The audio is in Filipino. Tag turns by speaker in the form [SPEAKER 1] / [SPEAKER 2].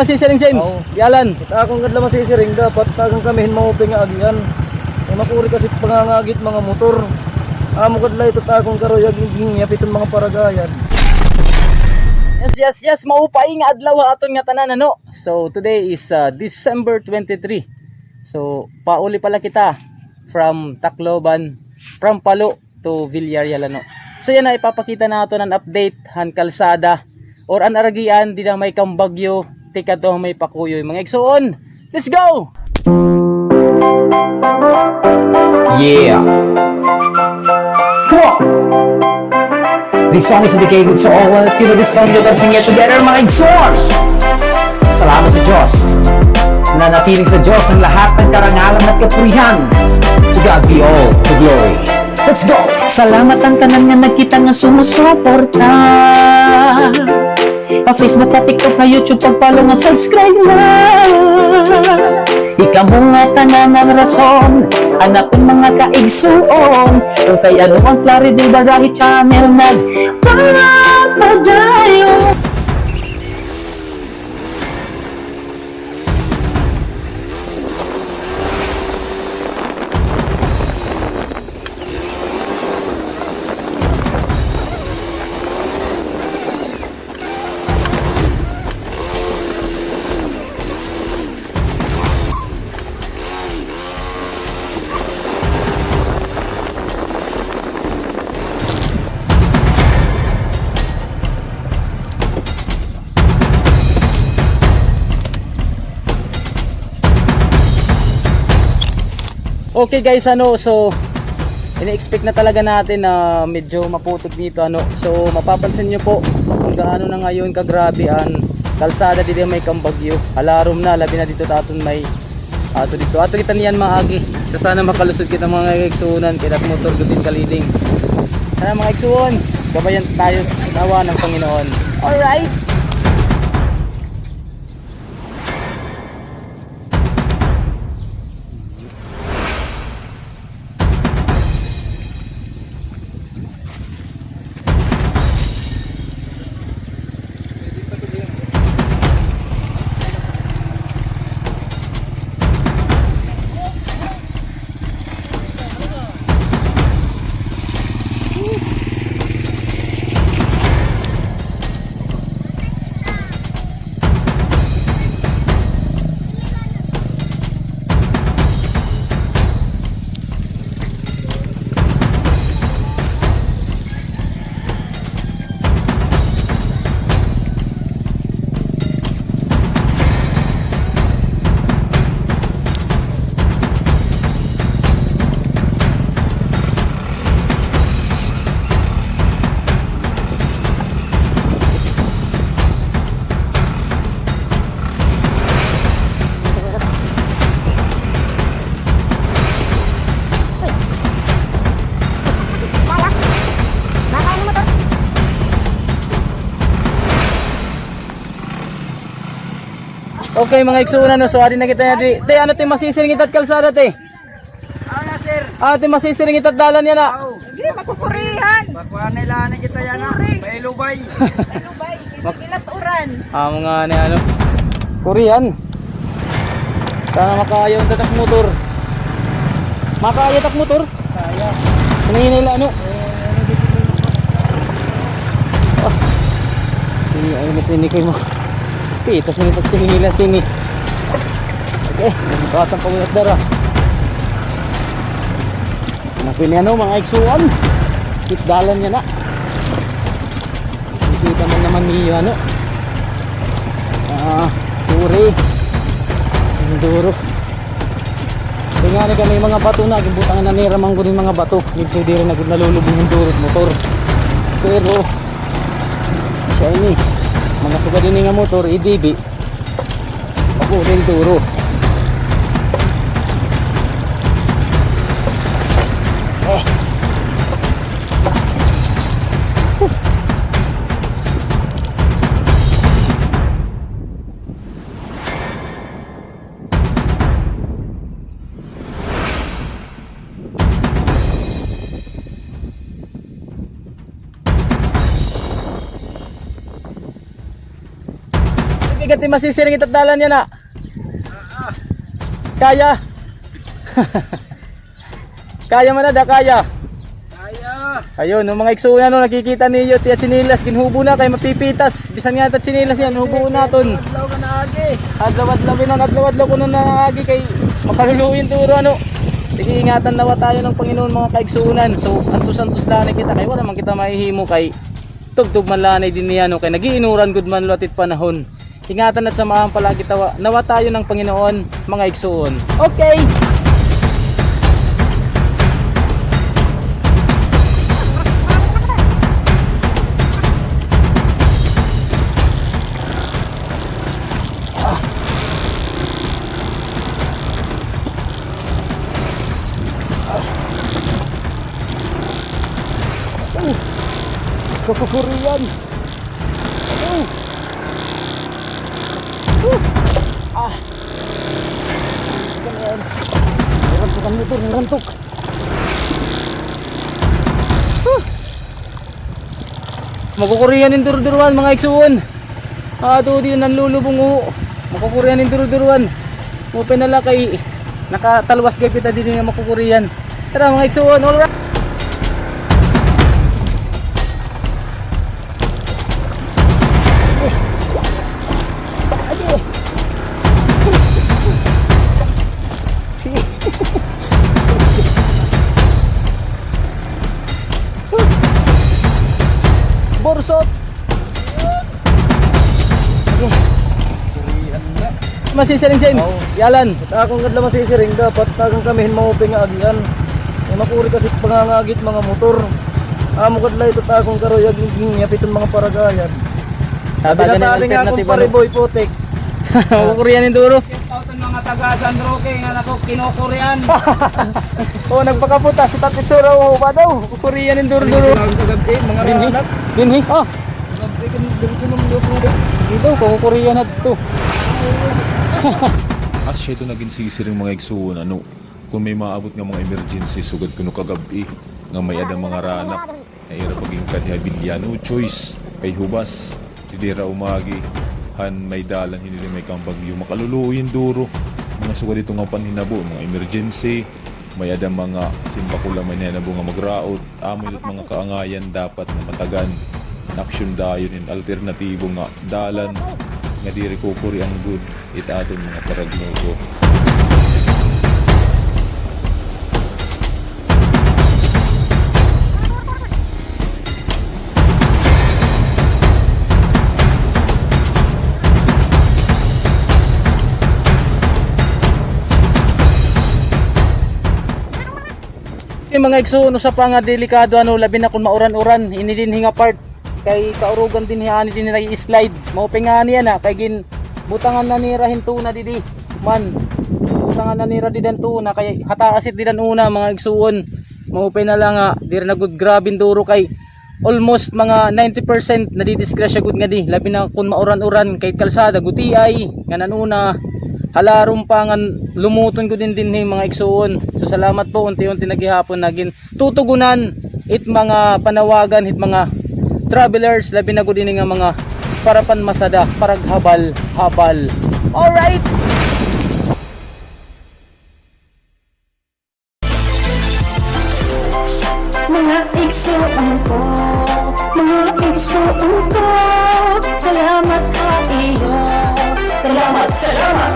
[SPEAKER 1] masisiring James.
[SPEAKER 2] Oo.
[SPEAKER 1] Yalan.
[SPEAKER 2] Kita akong kadla masisiring dapat tagang kamihin mauping agian. Ay makuri kasi pangangagit mga motor. Amo kadla ito takong karoyag gingyap itong mga paragayan.
[SPEAKER 1] Yes, yes, yes. Maupay nga adlaw aton nga tanan ano. So today is uh, December 23. So pauli pala kita from Tacloban, from Palo to Villarreal ano. So yan na ipapakita nato ng update han kalsada or an aragian di na may kambagyo tika to may pakuyoy mga igsoon. Let's go!
[SPEAKER 3] Yeah. Come on. This song is dedicated to all uh, feel this song you can sing it together mga igsoon. Salamat sa Diyos. Nanatiling sa Diyos ang lahat ng karangalan at kapurihan. To God be all the glory. Let's go! Salamat ang tanan nga nagkita nga sumusuporta. Ka Facebook, ka TikTok, ka YouTube, pagpalo nga subscribe na. Ikaw mo nga tanan ang rason Anak kong mga kaigsuon Kung kay ano ang Claridel Bagahe Channel Nagpapadayo
[SPEAKER 1] Okay guys, ano, so ini-expect na talaga natin na medyo maputik dito ano. So mapapansin nyo po kung gaano na ngayon kagrabe ang kalsada dito may kambagyo. Alarom na, labi na dito taton may ato dito. Ato kita niyan maagi. So sana makalusod kita mga igsuunan kaya motor gutin kaliding. Sana mga igsuon, gabayan tayo sa tawa ng Panginoon. Alright. Okay mga igsuunan no, so adi na kita di. Te ano te masisiring itat kalsada te?
[SPEAKER 2] Ano na sir?
[SPEAKER 1] Ah, te masisiring itat dalan yan ah.
[SPEAKER 4] Hindi, makukurihan.
[SPEAKER 2] Bakwa nila na kita yan na. May lubay.
[SPEAKER 4] Ano ba? Kilaturan.
[SPEAKER 1] Ah, mga ano ano. Korean. Sana makaayaw ang tatak motor. Makaayaw tak motor?
[SPEAKER 2] Kaya.
[SPEAKER 1] Tingin nila ano? Ah. Sini ay mas ini ko mo. Pita sini tak sini nila sini. Okay, batang pamuyat dara. Nakin ano mga iksuan. Kit dalan niya na. Kita mo naman niyo ano. Ah, puri. Enduro. Tingnan kami mga bato na, gibutangan na niramang ko mga bato. Medyo di rin nagud nalulubong yung durot motor. Pero ini mga sugad din nga motor idibi. Ako din duro. Gati masisiring itat dalan yan na. Kaya. kaya man na da kaya.
[SPEAKER 2] Kaya.
[SPEAKER 1] Ayun, no, mga igsuon no, nakikita niyo tiya chinilas ginhubo na kay mapipitas. Bisan nga ta chinilas yan, hubo naton.
[SPEAKER 2] Adlaw ka na agi.
[SPEAKER 1] Adlaw-adlaw na adlaw-adlaw ko na naagi kay makaluluin turo ano. Sige ingatan nawa tayo ng Panginoon mga kaigsuunan. So antus-antus lanay kita kay wala man kita mahihimo kay tugtog man lanay din niya no kay nagiinuran gud man latit panahon. Ingatan at samahan palagi tawa. Nawa tayo ng Panginoon mga igsuon. Okay. Kakukuriyan. Oh. Uh. Ah. Ganyan. Motor, merantok. Uh. Makukuriyan yung duruduruan mga iksuon. Ah, to di nanlulubong o. Makukuriyan yung duruduruan. Mo pinala kay nakatalwas kay pita din nga makukuriyan. Tara mga iksuon, alright. Masisiring James.
[SPEAKER 2] Oo.
[SPEAKER 1] Yalan.
[SPEAKER 2] At akong kadla masisiring dapat tagang kamihin mauping nga agian. Ay makuri kasi pangangagit mga motor. Amo kadla ito takong karoyag ginyapiton mga paragayan. Binatali nga akong
[SPEAKER 1] ano.
[SPEAKER 2] pariboy putik.
[SPEAKER 1] Makukuriyan yung duro.
[SPEAKER 2] Tautan mga taga San Roque nga nako kinokurian.
[SPEAKER 1] Oo, nagpakaputa. Si Tatit Sura, oh, ba daw? Kukuriyan yung duro duro.
[SPEAKER 2] Mga.
[SPEAKER 1] Ah,
[SPEAKER 2] nung lupo da.
[SPEAKER 1] dito. Kukuriyan na dito.
[SPEAKER 5] Asya ito naging sisiring mga igsuon ano? Kung may maabot nga mga emergency sugad kuno kagabi nga may adang mga ranak na ira paging kadya no choice. Kay hubas didira umagi. Han may dalan hinili may kang bagyo makaluluyin duro. Mga sugad ito nga panhinabo mga emergency. May adang mga simbakula man yan nga magraot. Amoy at mga kaangayan dapat na matagan. Action dayon in alternatibo nga dalan nga di kukuri ang good. It aton mga paragnugo
[SPEAKER 1] Yung mga igsuon sa pa nga delikado ano labi na kung mauran-uran. Ini din hinga part kay kaurugan din hiani din nila i-slide. Mao pingani yan ha kay gin butangan na nira hintuna didi man butangan na nira didan tuna kay hataasit didan una mga igsuon. Mao na lang nga dir na good. Grabe duro kay almost mga 90% nadidisgrasya gud nga di. Labi na kung mauran-uran kay kalsada guti ay nga nanuna halarom pa lumuton ko din din mga igsuon. So salamat po unti-unti nagihapon nagin tutugunan it mga panawagan it mga travelers labi na ko nga mga parapan masada paraghabal habal. Alright!
[SPEAKER 6] Mga igsuon ko, mga igsuon ko Salamat sa iyo Salamat, salamat